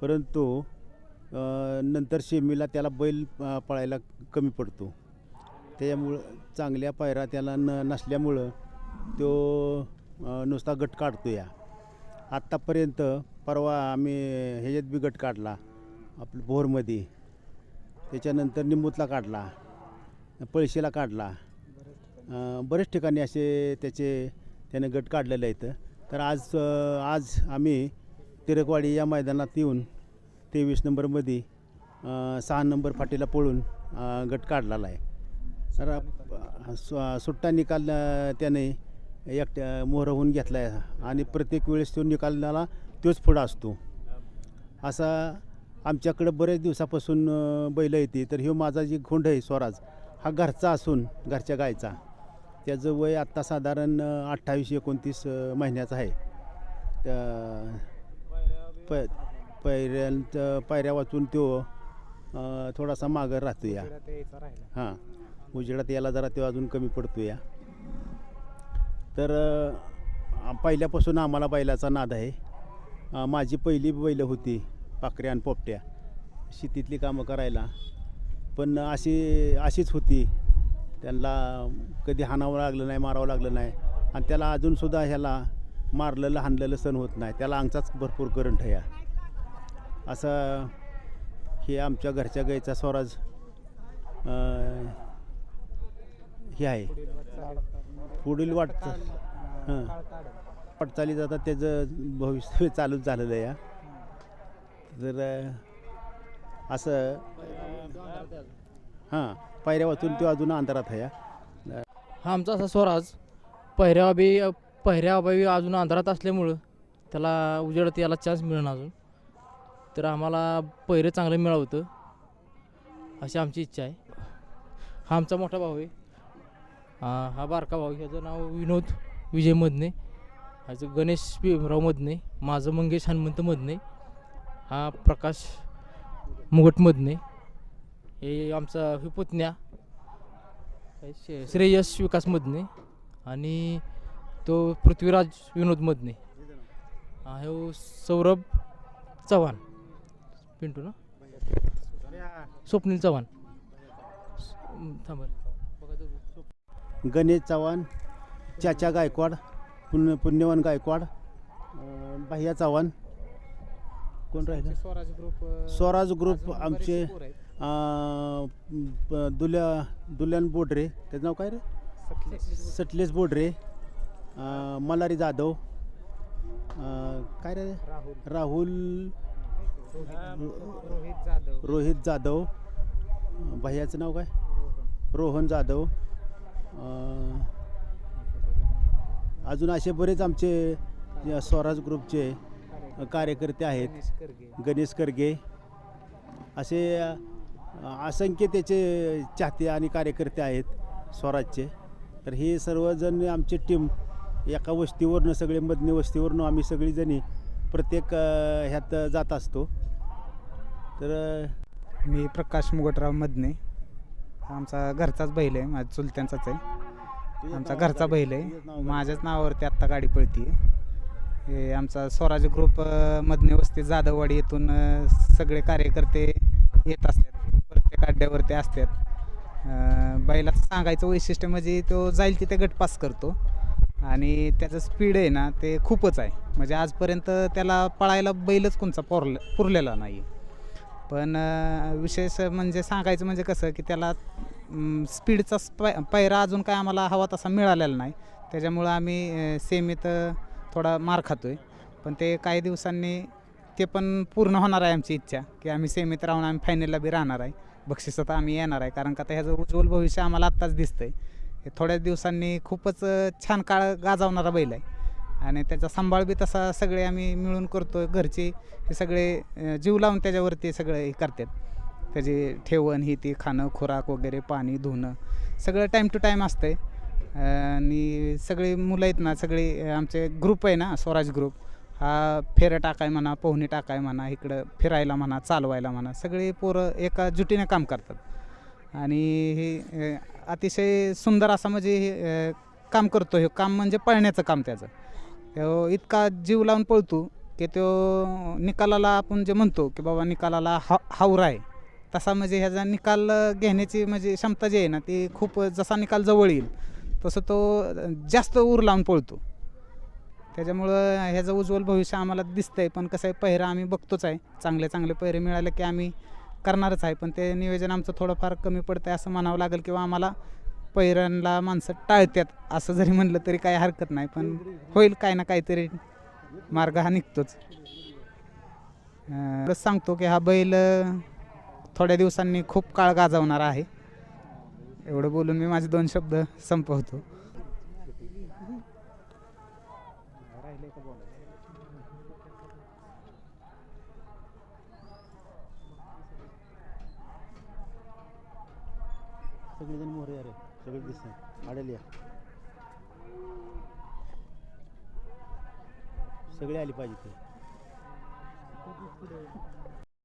परंतु नंतर शेमीला त्याला बैल पळायला कमी पडतो. त्याच्यामुळं चांगल्या पायरा त्याला न नसल्यामुळं तो नुसता गट काढतो या. आत्तापर्यंत परवा आम्ही ह्याच्यात बी गट काढला आपलं भोरमध्ये. त्याच्यानंतर निंबूतला काढला पळशीला काढला. बरेच ठिकाणी असे त्याचे त्याने गट काढलेले आहेत. तर आज आज आम्ही तिरकवाडी या मैदानात येऊन तेवीस नंबरमध्ये सहा नंबर फाटीला पळून गट काढलेला आहे. तर सु- सुट्टा निकाल त्याने एकट्या मोहरवून घेतला आहे आणि प्रत्येक वेळेस तो निकालला तोच पुढं असतो. असा आमच्याकडं बरेच दिवसापासून बैल येते तर ह्यो माझा जी खोंड आहे स्वराज हा घरचा असून घरच्या गायचा. त्याचं वय आत्ता साधारण अठ्ठावीस एकोणतीस महिन्याचं आहे. त्या- प पैऱ्यांत पायऱ्या वाचून तो अ, थोडासा मागं राहतो या हां. उजेडात याला जरा तो अजून कमी पडतो या तर अ, पहिल्यापासून आम्हाला बैलाचा नाद आहे. अ, माझी पहिली बैलं होती पाकऱ्या आणि पोपट्या. शेतीतली कामं करायला. पण अशी अशीच होती. त्यांना कधी हाणावं लागलं नाही मारावं लागलं नाही. आणि त्याला अजूनसुद्धा ह्याला मारलेलं हाणलेलं सण होत नाही त्याला आमचाच भरपूर करंट आहे या. असं हे आमच्या घरच्या गाईचा स्वराज हे आहे पुढील वाटचाल हां वाटचाली जातात त्याचं भविष्य चालूच झालेलं आहे या. तर असं हां पायऱ्या वाचून तो अजून अंधारात आहे या. हा आमचा असा स्वराज पहिऱ्या बी पहिऱ्या अभावी अजून अंधारात असल्यामुळं त्याला उजेडात याला चान्स मिळणं अजून. तर आम्हाला पहिरं चांगलं मिळावतं अशी आमची इच्छा आहे. हा आमचा मोठा भाऊ आहे. हा बारका भाऊ ह्याचं नाव विनोद विजय मधने ह्याचं गणेश भीमराव मधने माझं मंगेश हनुमंत मधने हा प्रकाश मुगट मधने हे आमचा हे पुतण्या. काय श्रेयस विकास मधने आणि तो पृथ्वीराज विनोद मदने हा हे सौरभ चव्हाण. पिंटू ना? स्वप्नील चव्हाण. थांबा गणेश चव्हाण चाचा गायकवाड पुण्य पुण्यवान गायकवाड भैया चव्हाण. कोण राहिलं? स्वराज ग्रुप स्वराज ग्रुप आमचे दुल्या दुल्यान बोडरे. त्याचं नाव काय रे? सटलेस बोडरे. अं, मल्हारी जाधव. अं, काय रे? राहुल. रोहित जाधव. रोहित जाधव. अं, भैयाचं नाव काय? रोहन. जाधव. अं, अजून असे बरेच आमचे स्वराज ग्रुपचे कार्यकर्ते आहेत. गणेश करगे. असे अ, असंख्य त्याचे चाहते आणि कार्यकर्ते आहेत स्वराजचे. तर हे सर्वजण आमची टीम एका वस्तीवरनं सगळे मधने वस्तीवरनं आम्ही सगळीजणी प्रत्येक ह्यात जात असतो. तर मी प्रकाश मुगटराव मदने. हा आमचा घरचाच बैल आहे माझ्या चुलत्यांचाच आहे. आमचा घरचा बैल आहे. माझ्याच नावावरती आत्ता गाडी पळती हे आमचा स्वराज ग्रुप अ, मदने वस्ती जाधववाडी येथून सगळे कार्यकर्ते येत असतात. प्रत्येक अड्ड्यावरती असतात. बैलाचं सांगायचं वैशिष्ट्य म्हणजे तो जाईल तिथे गटपास करतो. आणि त्याचं स्पीड आहे ना ते खूपच आहे. म्हणजे आजपर्यंत त्याला पळायला बैलच कोणचा पोरल पुरलेला नाही पण विशेष म्हणजे सांगायचं म्हणजे कसं की त्याला स्पीडचा स्पाय पायरा अजून काय आम्हाला हवा तसा मिळालेला नाही. त्याच्यामुळं आम्ही सेमीत थोडा मार खातो आहे पण ते काही दिवसांनी ते पण पूर्ण होणार आहे आमची इच्छा की आम्ही सेमीत राहून आम्ही फायनलला बी राहणार आहे. बक्षिसात आम्ही येणार आहे. कारण का त्याचं ह्याचं उज्ज्वल भविष्य आम्हाला आत्ताच दिसतं आहे हे थोड्याच दिवसांनी खूपच छान काळ गाजवणारा बैल आहे. आणि त्याचा सांभाळ बी तसा सगळे आम्ही मिळून करतो घरचे हे सगळे जीव लावून त्याच्यावरती सगळं हे करतात. त्याची ठेवण ही ती खाणं खुराक वगैरे पाणी धुणं सगळं टाईम टू टाईम असतंय. आणि सगळे मुलं आहेत ना सगळे आमचे ग्रुप आहे ना स्वराज ग्रुप हा फेरं टाकाय म्हणा पोहणी टाकाय म्हणा इकडं फिरायला म्हणा चालवायला म्हणा सगळे पोरं एका जुटीने काम करतात. आणि हे अतिशय सुंदर असा म्हणजे हे, अ, काम करतो हे काम म्हणजे पळण्याचं काम त्याचं. तो इतका जीव लावून पळतो की तो निकालाला आपण जे म्हणतो की बाबा निकालाला हा हावरा आहे. तसा म्हणजे ह्याचा निकाल घेण्याची म्हणजे क्षमता जी आहे ना ती खूप जसा निकाल जवळ येईल तसं तो जास्त ऊर लावून पळतो. त्याच्यामुळं ह्याचं उज्ज्वल भविष्य आम्हाला दिसतंय पण कसं आहे पहिरा आम्ही बघतोच आहे. चांगले चांगले पहिरे मिळाले की आम्ही करणारच आहे. पण ते नियोजन आमचं थोडंफार कमी पडतं आहे असं म्हणावं लागेल किंवा आम्हाला पैरणला माणसं टाळतात असं जरी म्हणलं तरी काही हरकत नाही. पण होईल काय ना काहीतरी मार्ग हा निघतोच. सांगतो की हा बैल थोड्या दिवसांनी खूप काळ गाजवणार आहे. एवढं बोलून मी माझे दोन शब्द संपवतो. सगळेजण मोहरे अरे सगळे दिसतात. आडेल या. सगळे आली पाहिजे ते